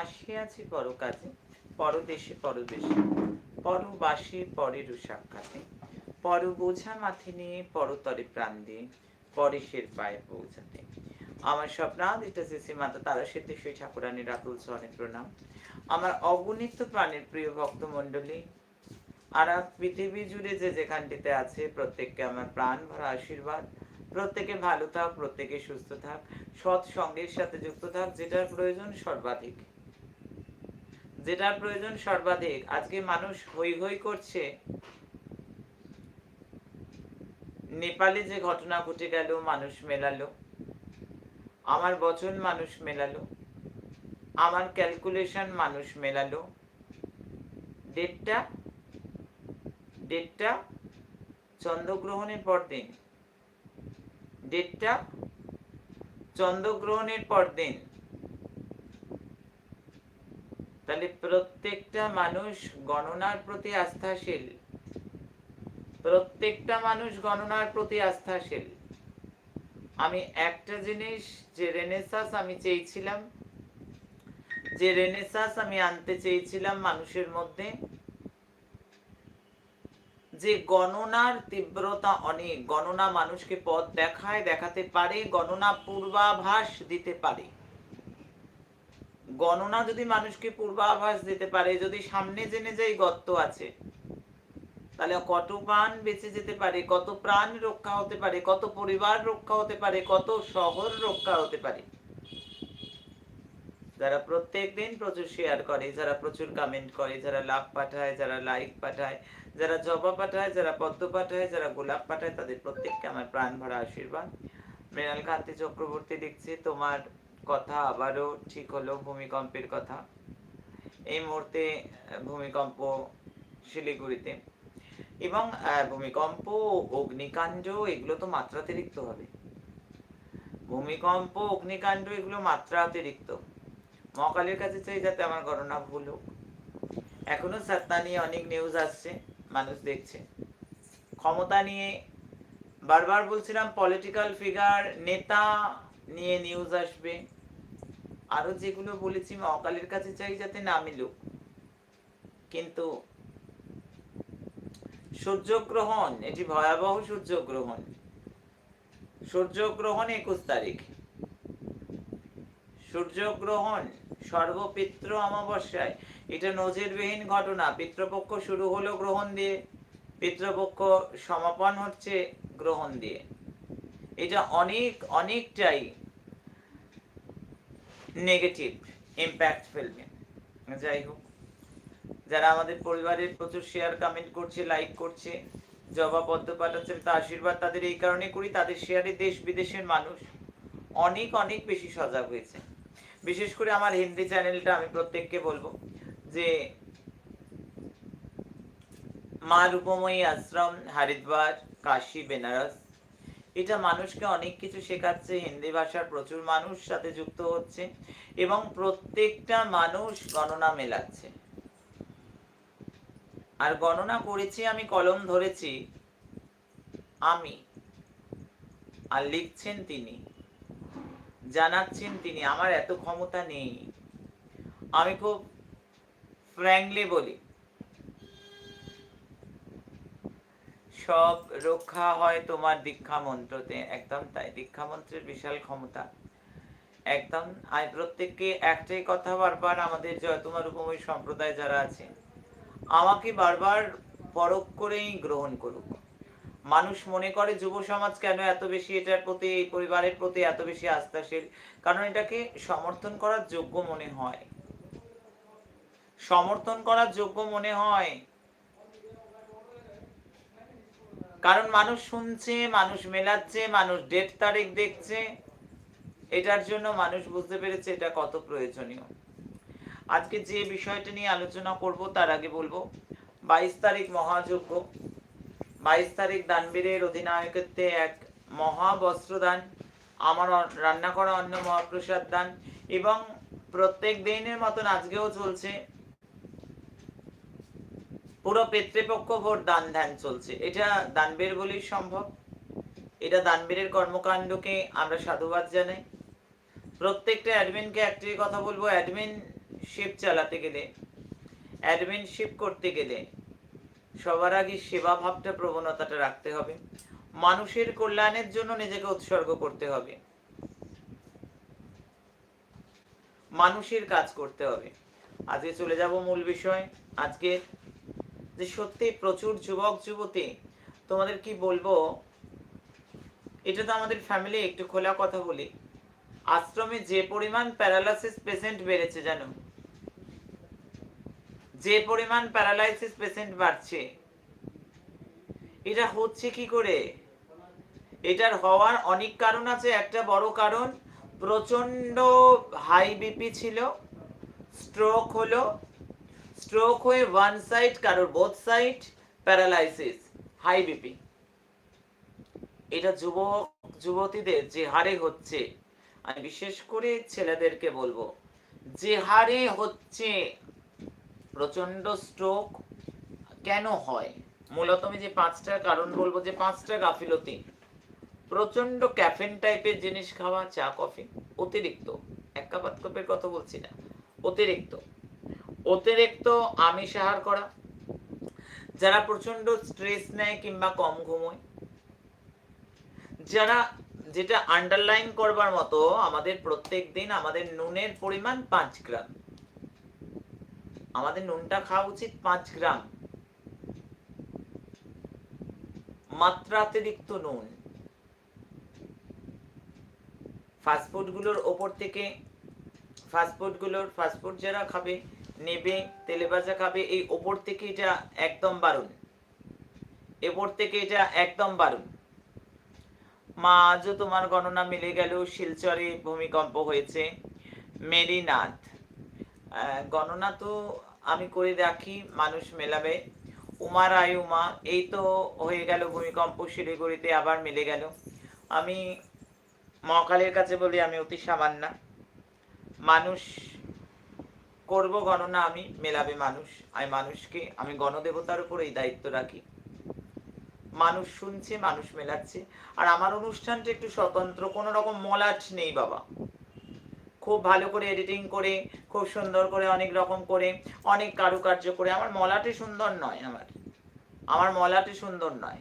আসিয়াছি পরকাজে, পরদেশে পরদেশে পরবাসে পরের সাক্ষাতে পর বোঝা মাথে নিয়ে পরতরে প্রাণ দিয়ে পরেশের পায়ে পৌঁছাতে। আমার স্বপ্নাদিত শ্রী মাতা তারা সিদ্ধেশ্বরী ঠাকুরানীর রাতুল চরণে প্রণাম। আমার অগণিত প্রাণের প্রিয় ভক্ত মণ্ডলী আর পৃথিবী জুড়ে যে যেখানটিতে আছে, প্রত্যেককে আমার প্রাণ ভরা আশীর্বাদ। প্রত্যেকে ভালো থাক, প্রত্যেকে সুস্থ থাক সৎ সঙ্গের সাথে যুক্ত থাক, যেটার প্রয়োজন সর্বাধিক। যেটার প্রয়োজন সর্বাধিক। আজকে মানুষ হই হই করছে। নেপালে যে ঘটনা ঘটে গেল, মানুষ মেলালো। আমার বচন মানুষ মেলালো। আমার ক্যালকুলেশন মানুষ মেলালো। ডেটটা ডেটটা চন্দ্রগ্রহণের পর দিন। ডেটটা চন্দ্রগ্রহণের পর দিন। তাহলে প্রত্যেকটা মানুষ গণনার প্রতি আস্থাশীল। প্রত্যেকটা মানুষ গণনার প্রতি আস্থাশীল। আমি একটা জিনিস যে রেনেসাস আমি চেয়েছিলাম, যে রেনেসাস আমি আনতে চেয়েছিলাম মানুষের মধ্যে, যে গণনার তীব্রতা অনেক, গণনা মানুষকে পথ দেখায়, দেখাতে পারে, গণনা পূর্বাভাস দিতে পারে। গণনা যদি মানুষকে পূর্বাভাস দিতে পারে, যদি সামনে জেনে যাই গর্ত আছে, তাহলে কত প্রাণ বেঁচে যেতে পারে, কত প্রাণ রক্ষা হতে পারে, কত পরিবার রক্ষা হতে পারে, কত শহর রক্ষা হতে পারে। যারা প্রত্যেক দিন প্রচুর শেয়ার করে, যারা প্রচুর কমেন্ট করে, যারা লাভ পাঠায়, যারা লাইক পাঠায়, যারা জবা পাঠায়, যারা পদ্ম পাঠায়, যারা গোলাপ পাঠায়, তাদের প্রত্যেককে আমার প্রাণ ভরা আশীর্বাদ। মৃণাল কান্তি চক্রবর্তী লিখছে তোমার কথা আবারও ঠিক হলো ভূমিকম্পের কথা। এই মুহূর্তে ভূমিকম্প শিলিগুড়িতে। এবং ভূমিকম্প, অগ্নিকাণ্ড, এগুলো তো মাত্রাতিরিক্ত হবে। ভূমিকম্প, অগ্নিকাণ্ড, এগুলো মাত্রা অতিরিক্ত। মহাকালের কাছে চাই যাতে আমার গণনা ভুল হোক। এখনও সত্তা নিয়ে অনেক নিউজ আসছে, মানুষ দেখছে। ক্ষমতা নিয়ে বারবার বলছিলাম পলিটিক্যাল ফিগার নেতা নিয়ে নিউজ আসবে। আরও যেগুলো বলেছি অকালের কাছে চাই যাতে না মিলুক। কিন্তু সূর্যগ্রহণ, এটি ভয়াবহ সূর্যগ্রহণ। সূর্যগ্রহণ একুশ তারিখ। সূর্যগ্রহণ সর্বপিত্র অমাবস্যায়। এটা নজিরবিহীন ঘটনা। পিতৃপক্ষ শুরু হলো গ্রহণ দিয়ে, পিতৃপক্ষ সমাপন হচ্ছে গ্রহণ দিয়ে। এটা অনেক, অনেকটাই নেগেটিভ ইম্প্যাক্ট ফেলবে। যাই হোক, যারা আমাদের পরিবারের প্রচুর শেয়ার কমেন্ট করছে লাইক করছে জবা পদ্ম পাঠাচ্ছে তা আশীর্বাদ তাদের এই কারণে করি, তাদের শেয়ারে দেশ বিদেশের মানুষ অনেক অনেক বেশি সজাগ হয়েছে। বিশেষ করে আমার হিন্দি চ্যানেলটা আমি প্রত্যেককে বলব যে, মা রূপময়ী আশ্রম, হরিদ্বার, কাশী, বেনারস এটা মানুষকে অনেক কিছু শেখাচ্ছে, হিন্দি ভাষার প্রচুর মানুষ সাথে যুক্ত হচ্ছে এবং প্রত্যেকটা মানুষ গণনা মেলাচ্ছে। আর গণনা করেছি, আমি কলম ধরেছি, আমি। আর লিখছেন তিনি, জানাচ্ছেন তিনি, আমার এত ক্ষমতা নেই। আমি খুব ফ্র্যাঙ্কলি বলি সব রক্ষা হয় তোমার দীক্ষা মন্ত্রতে একদম তাই দীক্ষা মন্ত্রের বিশাল ক্ষমতা। একদম আমি প্রত্যেককে একটাই কথা বারবার আমাদের জয়, তোমার উপময় সম্প্রদায় যারা আছে, আমাকে বারবার পরখ করেই গ্রহণ করুক। মানুষ মনে করে যুব সমাজ কেন এত বেশি এটার প্রতি, এই পরিবারের প্রতি এত বেশি আস্থাশীল? কারণ এটাকে সমর্থন করার যোগ্য মনে হয়। সমর্থন করার যোগ্য মনে হয়। কারণ মানুষ শুনছে, মানুষ মেলাচ্ছে, মানুষ ডেট তারিখ দেখছে। এটার জন্য মানুষ বুঝতে পেরেছে এটা কত প্রয়োজনীয়। আজকে যে বিষয়টা নিয়ে আলোচনা করব, তার আগে বলব, বাইশ তারিখ মহাযজ্ঞ। বাইশ তারিখ দানবীরের অধিনায়কত্বে এক মহা বস্ত্রদান, আমার রান্না করা অন্য মহাপ্রসাদ দান এবং প্রত্যেক দিনের মতন আজকেও চলছে পুরো পিতৃপক্ষ ভোট দান ধ্যান চলছে। এটা দানবীর বলেই সম্ভব। এটা দানবীরের কর্মকাণ্ডকে আমরা সাধুবাদ জানাই। প্রত্যেকটা অ্যাডমিনকে একটাই কথা বলব, অ্যাডমিন শিপ চালাতে গেলে, অ্যাডমিন অ্যাডমিনশিপ করতে গেলে সবার আগে সেবা ভাবটা প্রবণতাটা রাখতে হবে। মানুষের কল্যাণের জন্য নিজেকে উৎসর্গ করতে হবে। মানুষের কাজ করতে হবে। আজকে চলে যাব মূল বিষয়। আজকে যে সত্যি প্রচুর যুবক, যুবতী, তোমাদের কি বলব? এটা তো আমাদের ফ্যামিলি একটু খোলা কথা বলি। আশ্রমে যে পরিমাণ প্যারালাইসিস পেশেন্ট বেড়েছে জানো? যে পরিমাণ প্যারালাইসিস পেশেন্ট বাড়ছে। এটা হচ্ছে কি করে? এটার হওয়ার অনেক কারণ আছে। একটা বড় কারণ প্রচণ্ড হাই বিপি ছিল স্ট্রোক হলো স্ট্রোক হয়ে ওয়ান সাইড কারোর both side paralysis high BP এটা যুবক, যুবতীদের যে হারে হচ্ছে, আমি বিশেষ করে ছেলেদেরকে বলব, যে হারে হচ্ছে প্রচণ্ড স্ট্রোক কেন হয়? মূলত আমি যে পাঁচটা কারণ বলব, যে পাঁচটা গাফিলতি। প্রচণ্ড ক্যাফেন টাইপের জিনিস খাওয়া, চা কফি অতিরিক্ত। এক কাপ কাপের কথা বলছি না, অতিরিক্ত। অতিরিক্ত আমিষ আহার করা, যারা প্রচণ্ড স্ট্রেস নেয় কিংবা কম ঘুমোয়, যারা যেটা আন্ডারলাইন করবার মতো আমাদের প্রত্যেক দিন আমাদের নুনের পরিমাণ পাঁচ গ্রাম। আমাদের নুনটা খাওয়া উচিত পাঁচ গ্রাম। মাত্রাতিরিক্ত নুন। ফাস্টফুডগুলোর ওপর থেকে ফাস্টফুডগুলোর ফাস্টফুড যারা খাবে নেবে, তেলে ভাজা খাবে, এই ওপর থেকে এটা একদম বারণ এপর থেকে এটা একদম বারণ মা, আজও তোমার গণনা মিলে গেল, শিলচরে ভূমিকম্প হয়েছে। মেরিনাথ। গণনা তো আমি করে রাখি, মানুষ মেলাবে। উমার আয় উমা, এই তো হয়ে গেল, ভূমিকম্প শিলিগুড়িতে আবার মিলে গেল। আমি মহাকালের কাছে বলি, আমি অতি সামান্য। মানুষ করব গণনা, আমি মেলাবে মানুষ, আমি মানুষকে, আমি গণদেবতার উপর এই দায়িত্ব রাখি। মানুষ শুনছে, মানুষ মেলাচ্ছে। আর আমার অনুষ্ঠানটা একটু স্বতন্ত্র, কোনো রকম মলাট নেই বাবা। খুব ভালো করে এডিটিং করে, খুব সুন্দর করে, অনেক রকম করে, অনেক কারুকার্য করে। আমার মলাটে সুন্দর নয় আমার। আমার মলাটে সুন্দর নয়।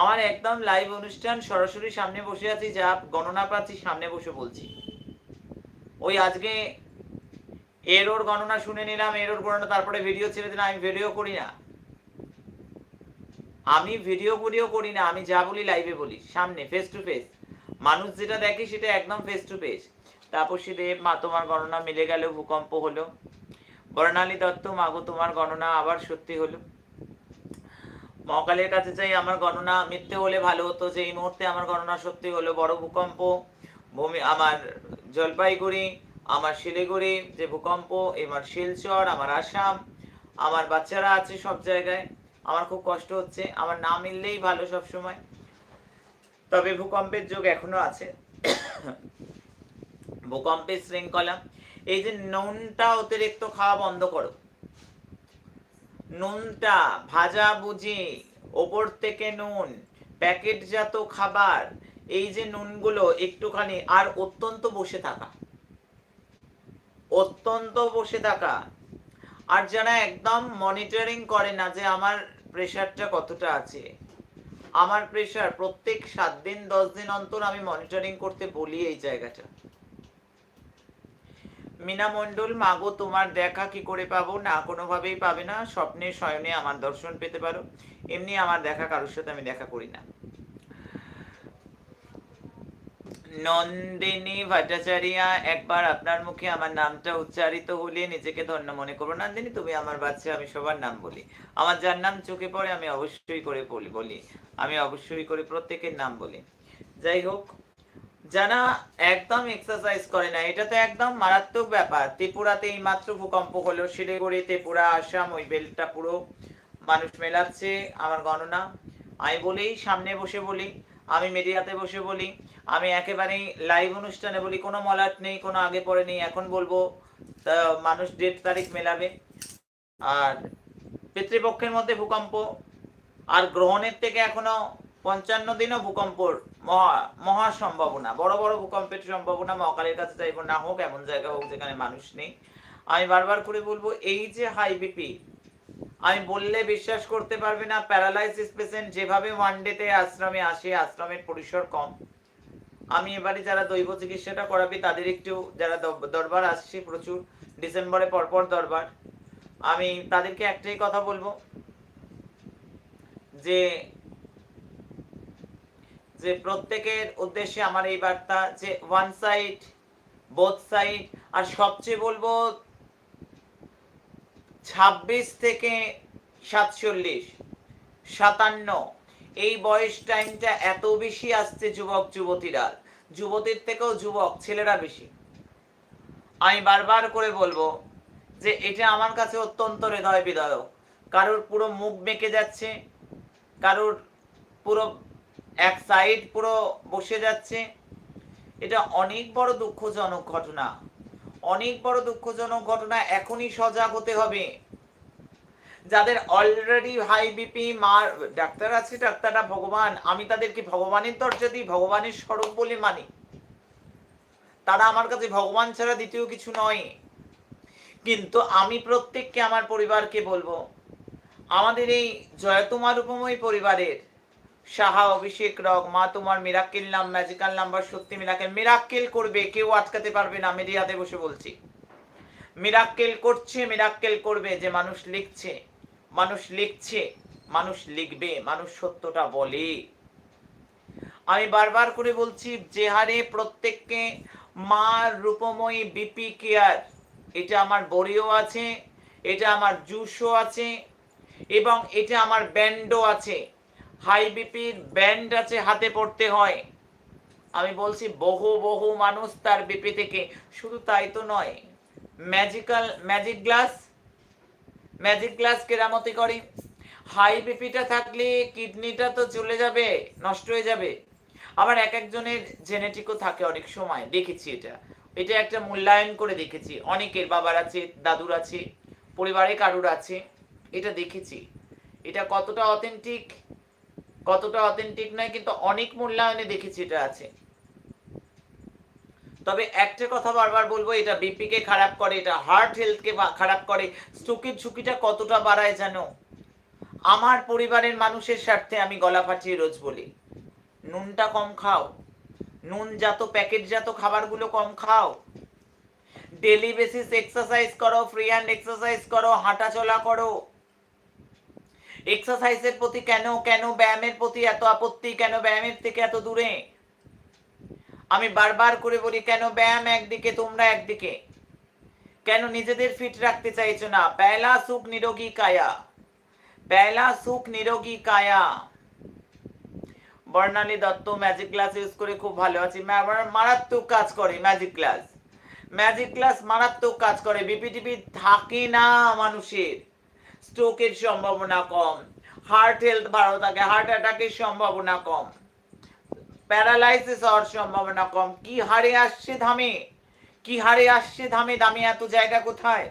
আমার একদম লাইভ অনুষ্ঠান সরাসরি সামনে বসে আছি, যা গণনা পাচ্ছি সামনে বসে বলছি। ওই আজকে এর ওর গণনা শুনে নিলাম এর ওর গণনা, তারপরে ভিডিও ছেড়ে দিলাম, আমি ভিডিও করি না। আমি ভিডিও ভিডিও করি না, আমি যা বলি লাইভে বলি, সামনে ফেস টু ফেস মানুষ যেটা দেখে সেটা একদম face to face Tapasi Deb, মা, তোমার গণনা মিলে গেল, ভূকম্প হলো। বর্ণালী দত্ত মাগো তোমার গণনা আবার সত্যি হলো। মহাকালের কাছে চাই আমার গণনা মিথ্যে হলে ভালো হতো যে এই মুহূর্তে আমার গণনা সত্যি হলো। বড় ভূকম্প, ভূমি, আমার জলপাইগুড়ি আমার শিলিগুড়ি যে ভূকম্প, এবার শিলচর, আমার আসাম, আমার বাচ্চারা আছে সব জায়গায়। আমার খুব কষ্ট হচ্ছে, আমার না মিললেই ভালো সব সময় তবে ভূকম্পের যুগ এখনও আছে। ভূকম্পের শৃঙ্খলা, এই যে নুনটা অতিরিক্ত খাওয়া বন্ধ করো। নুনটা ভাজা বুঝি, ওপর থেকে নুন, প্যাকেটজাত খাবার, এই যে নুনগুলো একটুখানি আর অত্যন্ত বসে থাকা। অত্যন্ত বসে থাকা আর যারা একদম মনিটরিং করে না যে আমার প্রেশারটা কতটা আছে। আমার প্রেশার প্রত্যেক সাত দিন, দশ দিন অন্তর আমি মনিটরিং করতে বলি এই জায়গাটা। মিনা মণ্ডল, মাগো, তোমার দেখা কি করে পাবো? না, কোনোভাবেই পাবে না। স্বপ্নে স্বয়নে আমার দর্শন পেতে পারো। এমনি আমার দেখা কারোর সাথে আমি দেখা করি না। নন্দিনী ভট্টাচারিয়া, একবার আপনার মুখে আমার নামটা উচ্চারিত হলে নিজেকে ধন্য মনে করো নন্দিনী, তুমি আমার বাচ্চা, আমি সবার নাম বলি। আমার যার নাম চোখে পড়ে, আমি অবশ্যই করে বলি আমি অবশ্যই করে প্রত্যেকের নাম বলি। যাই হোক, যারা একদম এক্সারসাইজ করে না, এটা তো একদম মারাত্মক ব্যাপার। ত্রিপুরাতে এই মাত্র ভূকম্প হলো, শিলিগুড়ি, ত্রিপুরা, আসাম, ওই বেলটা পুরো মানুষ মেলাচ্ছে, আমার গণনা। আমি বলি সামনে বসে বলি আমি মিডিয়াতে বসে বলি, আমি একেবারেই লাইভ অনুষ্ঠানে বলি, কোনো মলাট নেই, কোনো আগে পরে নেই, এখন বলব মানুষ ডেট তারিখ মেলাবে। আর পিতৃপক্ষের মধ্যে ভূকম্প, আর গ্রহণের থেকে এখনও পঞ্চান্ন দিনও ভূকম্পর মহা মহা সম্ভাবনা, বড় বড় ভূকম্পের সম্ভাবনা মহাকালের কাছে চাইব, না হোক, এমন জায়গা হোক যেখানে মানুষ নেই। আমি বারবার করে বলব, এই যে হাই বিপি আমি বললে বিশ্বাস করতে পারবে না, প্যারালাইসিস পেশেন্ট যেভাবে ওয়ান ডেতে আশ্রমে আসে, আশ্রমের পরিসর কম। আমি এবারে যারা দৈব চিকিৎসাটা করাবি, তাদের একটু যারা দরবার আসছে প্রচুর, ডিসেম্বরে পরপর দরবার, আমি তাদেরকে একটাই কথা বলব, যে যে প্রত্যেকের উদ্দেশ্যে আমার এই বার্তা, যে ওয়ান সাইড বোথ সাইড আর সবচেয়ে বলব ছাব্বিশ থেকে সাতচল্লিশ, সাতান্ন। এই বয়স টাইমটা এত বেশি আসছে যুবক, যুবতীরা। যুবতীর থেকেও যুবক, ছেলেরা বেশি। আমি বারবার করে বলব যে এটা আমার কাছে অত্যন্ত হৃদয় বিদায়ক কারোর পুরো মুখ বেঁকে যাচ্ছে, কারোর পুরো এক সাইড পুরো বসে যাচ্ছে। এটা অনেক বড় দুঃখজনক ঘটনা। অনেক বড় দুঃখজনক ঘটনা এখনই সজাগ হতে হবে। যাদের অলরেডি হাই বিপি মার ডাক্তার আছে, ডাক্তাররা ভগবান, আমি তাদেরকে ভগবানের দরজা দিই, ভগবানের স্বরূপ বলে মানি। তারা আমার কাছে ভগবান ছাড়া দ্বিতীয় কিছু নয়। কিন্তু আমি প্রত্যেককে, আমার পরিবারকে বলব, আমাদের এই জয়তুমার উপময় পরিবারের সাহা, অভিষেক রক মা, তোমার মিরাক্কেল নাম ম্যাজিক্যাল নাম্বার সত্যি মিরাক্কেল মিরাক্কেল করবে, কেউ আটকাতে পারবে না, মিডিয়াতে বসে বলছি। মিরাক্কেল করছে মিরাক্কেল করবে, যে মানুষ লিখছে মানুষ লিখছে, মানুষ লিখবে, মানুষ সত্যটা বলে। আমি বারবার করে বলছি, যে হারে প্রত্যেককে মার রূপময়ী বিপি কেয়ার এটা আমার বড়িও আছে, এটা আমার জুসও আছে, এবং এটা আমার ব্যান্ডও আছে। হাই বিপির ব্যান্ড আছে হাতে পড়তে হয়। আমি বলছি, বহু বহু মানুষ তার বিপি থেকে। শুধু তাই তো নয় magical magic glass magic glass কেরামতি করে। হাই বিপিটা থাকলে কিডনিটা তো চলে যাবে, নষ্ট হয়ে যাবে। আবার এক একজনের জেনেটিকও থাকে অনেক সময়, দেখেছি এটা। এটা একটা মূল্যায়ন করে দেখেছি। অনেকের বাবার আছে, দাদুর আছে, পরিবারে কারুর আছে, এটা দেখেছি। এটা কতটা অথেন্টিক কতটা অথেন্টিক নয়, কিন্তু অনেক মূল্যায়নে দেখেছি এটা আছে। তবে একটা কথা বারবার বলব, এটা বিপি কে খারাপ করে, এটা হার্ট হেলথ কে খারাপ করে স্ট্রোকের ঝুঁকিটা কতটা বাড়ায় জানো? আমার পরিবারের মানুষের স্বার্থে আমি গলা ফাটিয়ে রোজ বলি, নুনটা কম খাও নুন জাত প্যাকেট জাত খাবারগুলো কম খাও। ডেলি বেসিস এক্সারসাইজ করো ফ্রি হ্যান্ড এক্সারসাইজ করো হাঁটা চলা করো। এক্সারসাইজের প্রতি কেন কেন ব্যায়ামের প্রতি এত আপত্তি, কেন ব্যায়ামের থেকে এত দূরে? আমি বারবার করে বলি, কেন ব্যায়াম একদিকে, তোমরা একদিকে? কেন নিজেদের ফিট রাখতে চাইছো না? পেলা সুখ নিরোগী কায়া। পেলা সুখ নিরোগী কায়া। Barnali Dutta magic glass use করে খুব ভালো আছি। মারাত্মক কাজ করে ম্যাজিক ক্লাস ম্যাজিক ক্লাস মারাত্মক কাজ করে। বিপিটিপি থাকে না মানুষের। স্ট্রোকের সম্ভাবনা কম হার্ট হেলথ ভালো থাকে হার্ট অ্যাটাকের সম্ভাবনা কম প্যারালাইসিস হওয়ার সম্ভাবনা কম। কি হারে আসছে ধামে? কি হারে আসছে ধামে? দামে এত জায়গা কোথায়?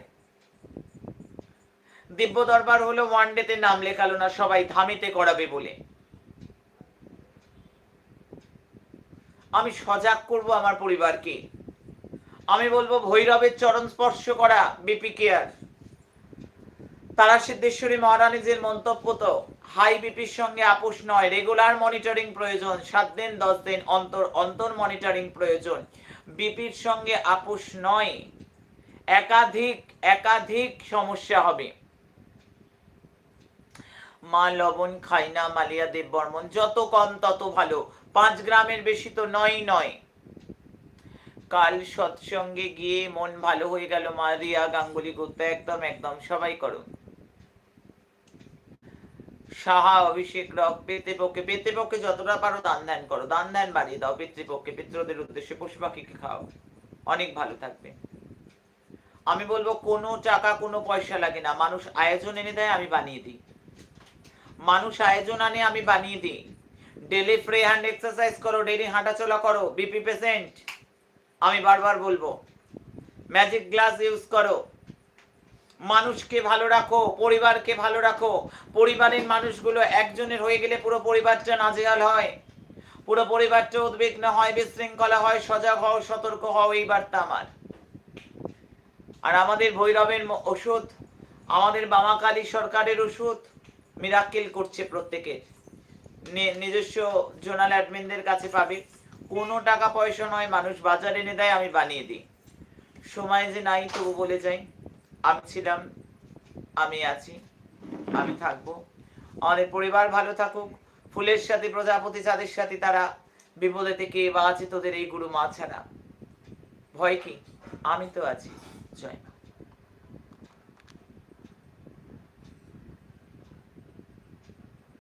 দিব্য দরবার হলো ওয়ান ডেতে নাম লেখালো না, সবাই ধামেতে করাবে বলে। আমি সজাগ করব আমার পরিবারকে। আমি বলব, ভৈরবের চরণ স্পর্শ করা বিপি কেয়ার তারা সিদ্ধেশ্বরী মহারানীজের মন্তব্য তো হাই বিপির সঙ্গে আপোষ নয়। রেগুলার মনিটরিং প্রয়োজন, সাত দিন, দশ দিন, অন্তর অন্তর মনিটরিং প্রয়োজন। বিপির সঙ্গে আপোষ নয়। একাধিক একাধিক সমস্যা হবে। মা লবণ খাই না, মালিয়া দেব বর্মন, যত কম তত ভালো। পাঁচ গ্রামের বেশি তো নয় নয়। কাল সৎসঙ্গে গিয়ে মন ভালো হয়ে গেল মা, রিয়া, গাঙ্গুলি, গুপ্তা, একদম একদম, সবাই করো সাহা, অভিষেক, রক পেতে পক্ষে পেতে পক্ষে যতটা পারো দান ধ্যান করো, দান ধ্যান বাড়িয়ে দাও, পিতৃপক্ষে পিত্রদের উদ্দেশ্যে পশু পাখিকে খাও। অনেক ভালো থাকবে। আমি বলব, কোনো টাকা, কোনো পয়সা লাগে না। মানুষ আয়োজন এনে দেয়, আমি বানিয়ে দিই। মানুষ আয়োজন আনে, আমি বানিয়ে দিই। ডেলি ফ্রি হ্যান্ড এক্সারসাইজ করো ডেলি হাঁটাচলা করো বিপি পেশেন্ট আমি বারবার বলব ম্যাজিক গ্লাস ইউজ করো। মানুষকে ভালো রাখো, পরিবারকে ভালো রাখো। পরিবারের মানুষগুলো একজনের হয়ে গেলে পুরো পরিবারটা নাজেহাল হয়। পুরো পরিবারটা উদ্বিগ্ন হয়, বিশৃঙ্খলা হয়, সজাগ হও, সতর্ক হও, এই বার্তা আমার। আর আমাদের ভৈরবের ওষুধ, আমাদের বামাকালী সরকারের ওষুধ মিরাক্কেল করছে প্রত্যেকের। নিজস্ব জোনাল অ্যাডমিনদের কাছে পাবে। কোনো টাকা পয়সা নয়, মানুষ বাজারে এনে দেয়, আমি বানিয়ে দিই। সময় যে নাই, তবু বলে যাই। আমি ছিলাম, আমি আছি, আমি থাকব। আমাদের পরিবার ভালো থাকুক। ফুলের সাথে, প্রজাপতি চাঁদের সাথে তারা বিপদে থেকে বা আছে তোদের এই গুরু মা ছাড়া ভয় কি? আমি তো আছি, জয় মা।